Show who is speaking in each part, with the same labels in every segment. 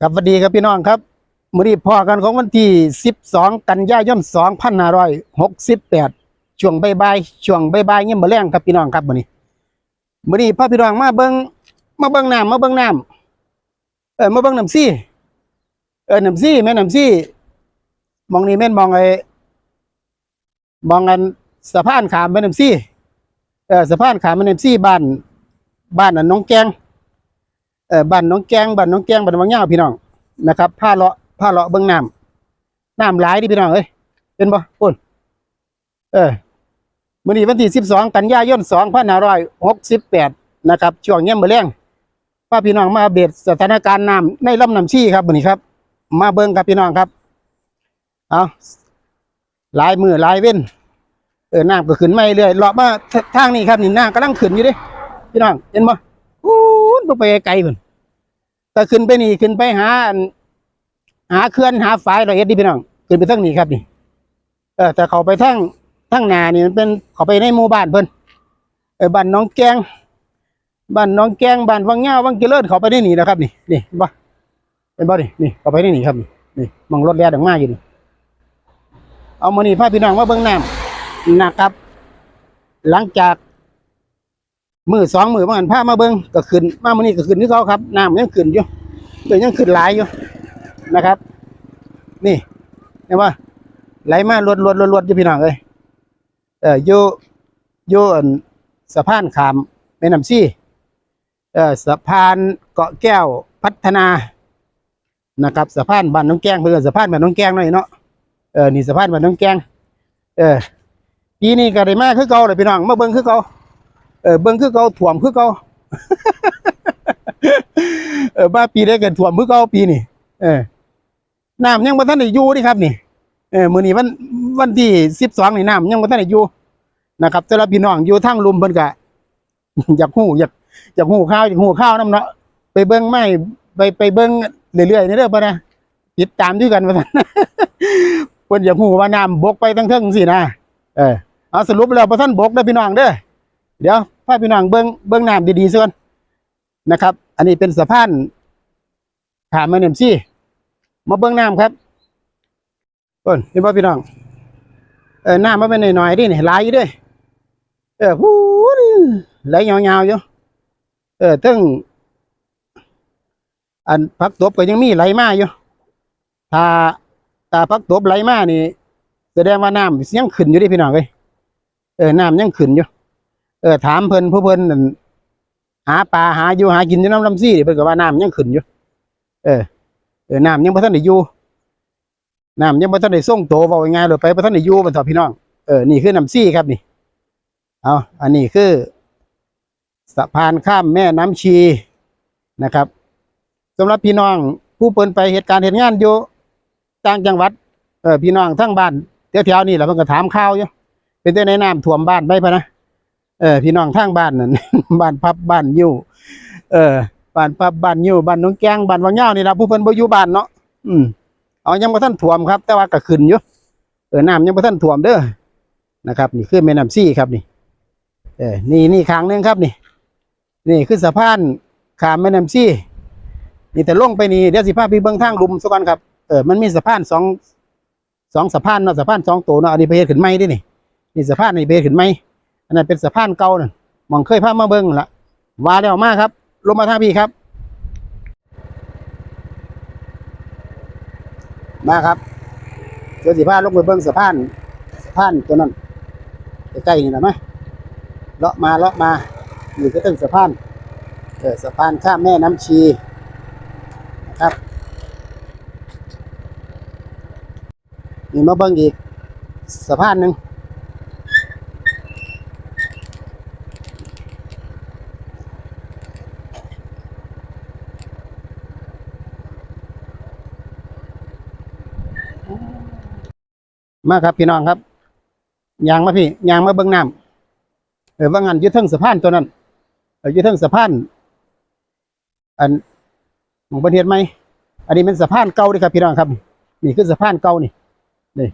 Speaker 1: ครับสวัสดีครับพี่น้องครับมือนี้พอกันของวันที่ 12 กันยายน2568 ช่วงบ่ายช่วงบ่ายเงี้ยมาแรงครับพี่น้องครับมื้อนี้มือนี้พาพี่น้องมาเบิ่งมาเบิ่งน้ำมาเบิ่งน้ำเออมาเบิ่งน้ำซี่เออน้ำซี่แม่น้ำซี่มองนี่แม่นมองไอ้มองกันสะพานขามแม่น้ำซี่เออสะพานขามแม่น้ำซี่บ้านบ้านอันน้องแกง เออบ้านน้องแกงบ้านน้องแกงบ้านวังยาพี่น้องนะครับผ้าเลาะผ้าเลาะเบื้องน้ำน้ำหลายดิพี่น้องเอ้ยเป็นบ่ปุ่นเออมื้อนี้วันที่12กันยายน2568นห้าร้อยหกสิบแปดนะครับช่วงเย็นมื้อแลงพาพี่น้องมาอัปเดสถานการณ์น้ำในลำน้ำชีครับมื้อนี้ครับ มาเบิ่งครับพี่น้องครับเอาลายมือลายเว้นเออน้ำก็ขึ้นมาเรื่อยเลาะมาทางนี้ครับนี่น้ำกำลังขึ้นอยู่ด้พี่น้องเห็นบ่ บ่ไปไกลพุ่นแต่ขึ้นไปนี่ขึ้นไปหาหาเคลื่อนหาฝายร้อยเอ็ดดิพี่น้องขึ้นไปทางนี้ครับนี่เออแต่เขาไปทางทางนานี่มันเป็นเขาไปในหมู่บ้านเพิ่นเออบ้านน้องแกงบ้านน้องแกงบ้านวังเงาวังเจริญเขาไปได้นี่นะครับ นี่นี่เห็นบ่เป็นบ่นี่นี่เขาไปได้นี่ครับนี่นี่มองรถแล่ดังมาอยู่นี่เอามานี่พาพี่น้องมาเบิ่งน้ำนะครับ หลังจาก มือสองมือมาหันผ้ามาเบิ้งก็ขึ้นมามื่อนี้ก็ขึ้นที่เขาครับน้ำยังขึ้นอยู่เดี๋ยวยังขึ้นหลายอยู่นะครับ นี่เห็นว่าไหลมาลวดลวดลวดลวดอยู่พี่น้องเอ้ยเอออยู่อยู่อันสะพานขามแม่น้ำซี่เออสะพานเกาะแก้วพัฒนานะครับสะพานบ้านน้องแกงเพื่อสะพานบ้านน้องแกงหน่อยเนาะเออนี่สะพานบ้านน้องแกงเออปีนี้ก็ได้มาคือเก่าเลยพี่น้องมาเบิ้งคือเก่า เออเบิ่งคือเก่าถ่วมคือเก่าเออบ้าปีได้เกินถ่วมคือเก่าปีนี่เออน้ำยังบ่ทันได้อยู่นี่ครับนี่เออมื้อนี้วันวันที่12นี่น้ำยังบ่ทันได้อยู่นะครับสำหรับพี่น้องอยู่ทางลุมเพิ่นก็อยากฮู้อยากอยากฮู้ข่าวอยากฮู้ข่าวนํเนาะไปเบิ่งไม่ไปไปเบิ่งเรื่อยๆนี่เด้อบ่นะติดตามด้วยกันว่าซั่นเพิ่นอยากฮู้ว่าน้ำบกไปทั้งเทิงจังซี่นะเออเอาสรุปแล้วบ่ทันบกเด้พี่น้องเด้อ เดี๋ยวพาพี่น้องเบิ้องเบิ้องน้ำดีๆส่วนนะครับ อันนี้เป็นสะพานขามแม่น้ำซี่ มาเบิ้องน้ำครับต้นนี่พ่พี่น้องเออน้ำมันเป็นหน่อยๆดิเนี่ยหลายอยู่ด้วยเออพูดไหลยาวๆอยู่เออถึงอันพักตบก็ยังมีไหลมาอยู่ถ้าถ้าพักตบไหลมานี่แสดงว่าน้ำยังขึ้นอยู่ดิพี่น้องเลยเออน้ำยังขึ้นอยู่ ออถามเพิ่นผู้เพิ่นนั่นหาปลาหาอยู่หากินอยู่น้ำลำซี่เพิ่นก็ว่าน้ำยังขึ้นอยู่ เออเออน้ำยังบ่ทันได้อยู่น้ำยังบ่ทันได้ส่งโตว้าง่ายๆเลยไปบ่ทันได้อยู่บรรดาพี่น้องเออนี่คือน้ำซี่ครับนี่เอาอันนี้คือสะพานข้ามแม่น้ำชีนะครับสำหรับพี่น้องผู้เปินไปเหตุการณ์เหตุงานอยู่ต่างจังหวัดเออพี่น้องทั้งบ้านแถวๆนี่แหละเพิ่นก็ถามข่าวอยู่เป็นแต่ในน้ำท่วมบ้านไปพะนะ เออพี่น้องทางบ้านนั่น บ้านพับบ้านยิ้วเออบ้านพับบ้านยิ้วบ้านน้องแกงบ้านวังยาวนี่ละผู้เพิ่นบ่อยู่บ้านเนาะอืมเอายังบ่ทันท่วมครับ แต่ว่าก็ขึ้นอยู่เออน้ำยังบ่ทันท่วมเด้อนะครับ นี่คือแม่น้ำซี่ครับนี่ เออนี่นี่ข้างนึงครับนี่ นี่คือสะพานข้ามแม่น้ำซี่นี่แต่ลงไปนี่เดี๋ยวสิพาไปเบิ่งทางลุมซะก่อนครับเออมันมีสะพานสองสองสะพานเนาะสะพานสองตัวเนาะอันนี้ไปเฮ็ดขึ้นใหม่ดินี่นี่สะพานนี่ไปเฮ็ดขึ้นใหม่ อันนั้นเป็นสะพานเก่านั่นหมองเคยพามาเบิ่งละวาแล้วมาครับ ลงมาทางพี่ครับ มาครับเดี๋ยวสิพาลงไปเบิ่งสะพานสะพานตัวนั้นใกล้ๆนี่นะมั้ยเลาะมาเลาะมานี่ก็ตึ้งสะพานเออสะพานข้ามแม่น้ำชีนะครับนี่มาเบิ่งอีกสะพานหนึ่ง มาครับพี่น้องครับยางมาพี่ยางมาเบิ้งน้ำเออว่างันยึดเทิงสะพานตัวนั้นเออยึดเทิงสะพานอันหมองประเทศไหมอันนี้เป็นสะพานเก่าเดิครับพี่น้องครับ นี่คือสะพานเก่านี่นี่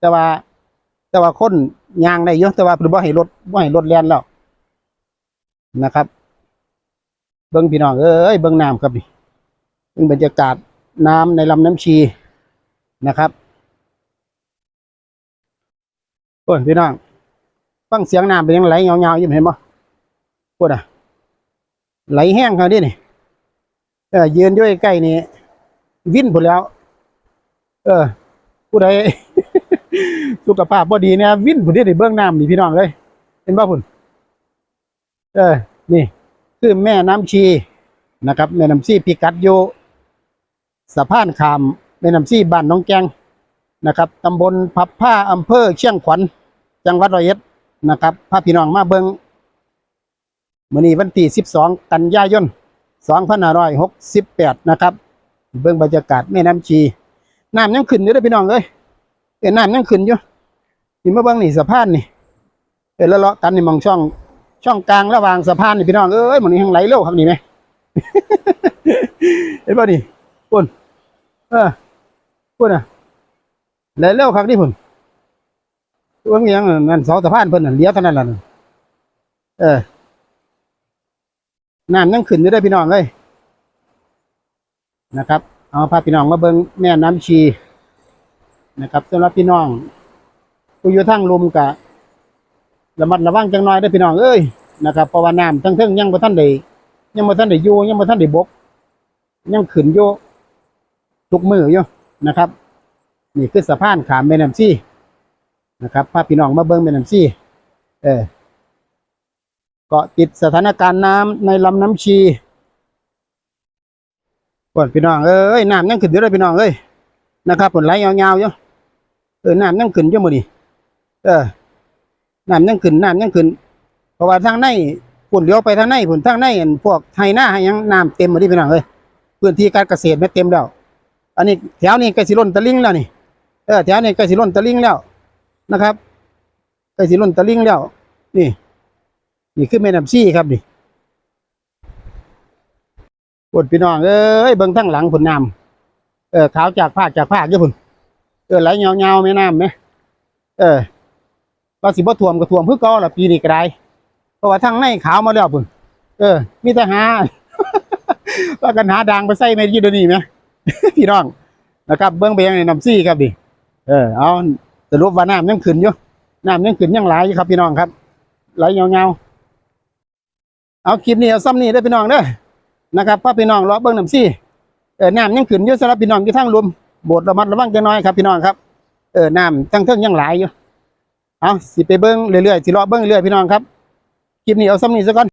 Speaker 1: แต่ว่า แต่ว่าคนยางได้เยอะแต่ว่าเป็นบ่ให้รถบ่ให้รถแล่นแล้วนะครับ เบิ้องพี่น้องเอ้ยเบิ้องน้ำครับนี่เป็นบรรยากาศน้ำในลำน้ำชีนะครับ โอ้ยพี่น้องฟังเสียงน้ำเป็นยังไหลเงาๆยู่เห็นบ่ปวดอะ ไหลแห้งเขาดินี่เออยืนอยู่ใกล้นี่วิ่นผลแล้ว เออ ผู้ใดสุขภาพบ่ดีเนี่ยวิ่นผุนที่ได้เบื้องน้ำนี่พี่น้องเลย เห็นบ่พุ่นเออ นี่ คือแม่น้ำชีนะครับ แม่น้ำชีพิกัดอยู่สะพานขามแม่น้ำชีบ้านน้องแกง นะครับตำบลพับผ้าอำเภอเชียงขวัญจังหวัดร้อยเอ็ดนะครับพาพี่น้องมาเบิงมื้อนี้วันที่12 กันยายน2568นะครับ เบิ่งบรรยากาศแม่น้ำชีน้ำยังขึ้นอยู่เด้อพี่น้องเอ้ยเอ้น้ำยังขึ้นอยู่นี่มาเบิ่งนี่สะพานนี่เอ้ยแล้วเลาะกันนี่มองช่องช่องกลางระหว่างสะพานนี่พี่น้องเอ้ยมันนี่ยังไหลเร็วครับนี่ไหมเห็นป่ะนี่ปุ่นเออปุ่นอะ ไหลเร็วครับนี่ปุ่นเบิ่งยังนั่นเสาสะพานเพิ่นน่ะเลี้ยวเท่านั้นล่ะเออน้ำยังขึ้นอยู่เด้พี่น้องเอ้ยนะครับ เอาพาพี่น้องมาเบิ่งแม่น้ำชีนะครับสำหรับพี่น้องผู้อยู่ทางลมกะระมัดระวังจังน้อยเด้พี่น้องเอ้ยนะครับเพราะว่าน้ำทั้งเทิงยังบ่ทันได้ยังบ่ทันได้อยู่ยังบ่ทันได้บก ยังขึ้นอยู่ทุกมืออยู่นะครับ นี่คือสะพานขามแม่น้ำชีนะครับพาพี่น้องมาเบิ่งแม่น้ำชีเออเกาะติดสถานการณ์น้ำในลำน้ำชีปวดพี่น้องเอ้ยน้ำยังขึ้นอยู่เลยพี่น้องเอ้ยนะครับผลไหลยาวๆอยู่เออน้ำยังขึ้นอยู่หมดนี่เออน้ำยังขึ้นน้ำยังขึ้นเพราะว่าทางในฝนเลี้ยวไปทางในฝนทางในอันพวกไทยหน้าให้ยังน้ำเต็มหมดที่พี่น้องเอ้ยพื้นที่การเกษตรไม่เต็มแล้วอันนี้แถวนี้ใกล้สิล้นตะลิงแล้วนี่ เออแถวนี้ใกล้สิล้นตะลิงแล้วนะครับใกล้สิล้นตะลิงแล้ว นี่ นี่คือแม่น้ำซี่ครับนี่ปวดพี่น้องเอ้ยเบิ่งทั้งหลังผลน้ำเออขาวจากภาคจากภาคอยู่พุ่นเออไหลเงาเงาแม่น้ำไหมเออก็สิบ่ท่วมก็ท่วมคือก่าล่ะปีนี้ก็ได้เพราะว่าทางในขาวมาแล้วพุ่นเออ มีแต่หาว่ากันหาดังไปใส่ไม่อยู่เดนี้ไหมพี่น้องนะครับเบิ่งไปยังในน้ำซี่ครับดิ เออเอาสรุปว่าน้ำยังขึ้นอยู่น้ำยังขึ้นยังไหลอยู่ครับพี่น้องครับไหลเงาเงาๆเอาคลิปนี้เอาซ้ำนี้ได้พี่น้องเด้อนะครับพ่อพี่น้องรอเบิ้งน้ำซี่เออน้ำยังขึ้นอยู่สำหรับพี่น้องที่ทางรวมโบสถ์ระมัดระวังจังน้อยครับพี่น้องครับเออน้ำทั้งเทิงยังไหลอยู่เอาสิไปเบิ้งเรื่อยๆสิรอเบิ้งเรื่อยๆพี่น้องครับคลิปนี้เอาซ้ำนี้ซะก่อน